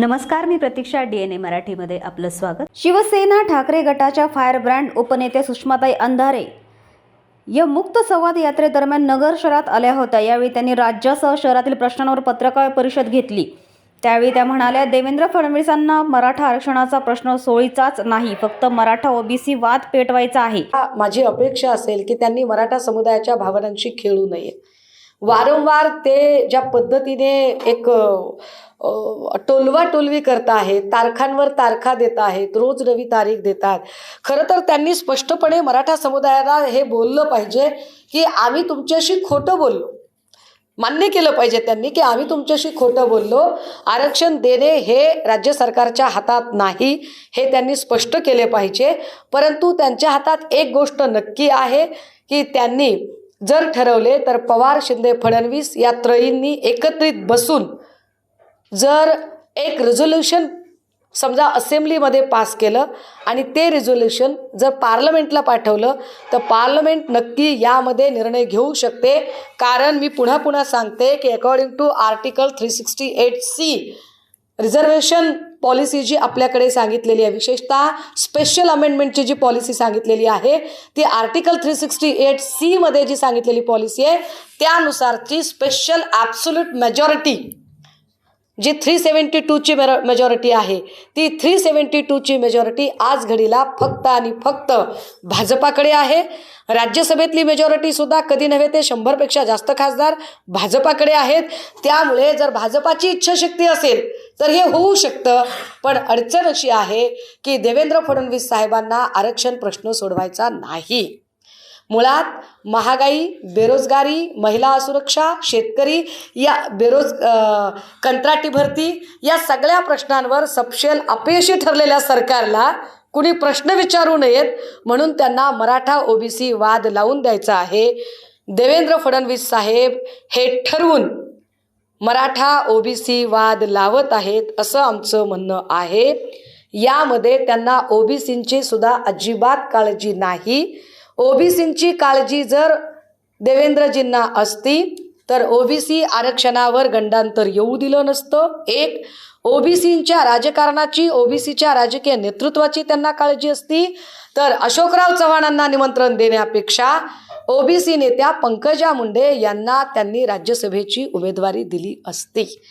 नमस्कार मी प्रतीक्षा D N A मराठीमध्ये आपलं स्वागत. शिवसेना ठाकरे गटाच्या फायर ब्रँड उपनेते सुषमाताई अंधारे या मुक्त संवाद यात्रेदरम्यान नगर शहरात आल्या होत्या. यावेळी त्यांनी राज्यासह शहरातील प्रश्नांवर पत्रकार परिषद घेतली. त्यावेळी त्या म्हणाल्या देवेंद्र फडणवीसांना मराठा आरक्षणाचा प्रश्न सोयीचाच नाही. फक्त मराठा ओबीसी वाद पेटवायचा आहे. माझी अपेक्षा असेल की त्यांनी मराठा समुदायाच्या भावनांशी खेळू नये. वारंवार ते ज्या पद्धतीने एक टोलवा टोलवी करत आहेत तारखांवर तारखा देत आहेत रोज नवी तारीख देतात. खरं तर त्यांनी स्पष्टपणे मराठा समुदायाला हे बोललं पाहिजे की आम्ही तुमच्याशी खोटं बोललो. मान्य केलं पाहिजे त्यांनी की आम्ही तुमच्याशी खोटं बोललो. आरक्षण देणे हे राज्य सरकारच्या हातात नाही हे त्यांनी स्पष्ट केले पाहिजे. परंतु त्यांच्या हातात एक गोष्ट नक्की आहे की त्यांनी जर ठरवले तर पवार शिंदे फडणवीस या त्रयींनी एकत्रित बसून जर एक रेझोल्युशन समजा असेंब्लीमध्ये पास केलं आणि ते रेझोल्युशन जर पार्लमेंटला पाठवलं तर पार्लमेंट नक्की यामध्ये निर्णय घेऊ शकते. कारण मी पुन्हा पुन्हा सांगते की according to article three sixty eight C reservation policy जी आपल्याकडे सांगितलेली आहे विशेषतः स्पेशल अमेंडमेंटची जी पॉलिसी सांगितलेली आहे ती आर्टिकल थ्री सिक्स्टी एट सीमध्ये जी सांगितलेली पॉलिसी आहे त्यानुसारची स्पेशल ॲब्सोल्यूट मेजॉरिटी जी थ्री सेवन्टी टूची मेजॉरिटी आहे. ती थ्री सेवन्टी टूची मेजॉरिटी आज घडीला फक्त आणि फक्त भाजपाकडे आहे. राज्यसभेतली मेजॉरिटीसुद्धा कधी नव्हे ते शंभरपेक्षा जास्त खासदार भाजपाकडे आहेत. त्यामुळे जर भाजपाची इच्छाशक्ती असेल तर हे होऊ शकतं. पण अडचण अशी आहे की देवेंद्र फडणवीस साहेबांना आरक्षण प्रश्न सोडवायचा नाही. मुळात महागाई बेरोजगारी महिला सुरक्षा शेतकरी या बेरोज कंत्राटी भरती या सगळ्या प्रश्नांवर सपशेल अपयशी ठरलेल्या सरकारला कुणी प्रश्न विचारू नयेत म्हणून त्यांना मराठा ओबीसी वाद लावून द्यायचा आहे. देवेंद्र फडणवीस साहेब हे ठरवून मराठा ओबीसी वाद लावत आहेत असं आमचं म्हणणं आहे. यामध्ये त्यांना ओबीसींची सुद्धा अजिबात काळजी नाही. ओबीसींची काळजी जर देवेंद्रजींना असती तर ओबीसी आरक्षणावर गंडांतर येऊ दिलं नसतं. एक ओबीसींच्या राजकारणाची ओबीसीच्या राजकीय नेतृत्वाची त्यांना काळजी असती. तर अशोकराव चव्हाणांना निमंत्रण देण्यापेक्षा ओबीसी नेत्या पंकजा मुंडे यांना त्यांनी राज्यसभेची उमेदवारी दिली असती.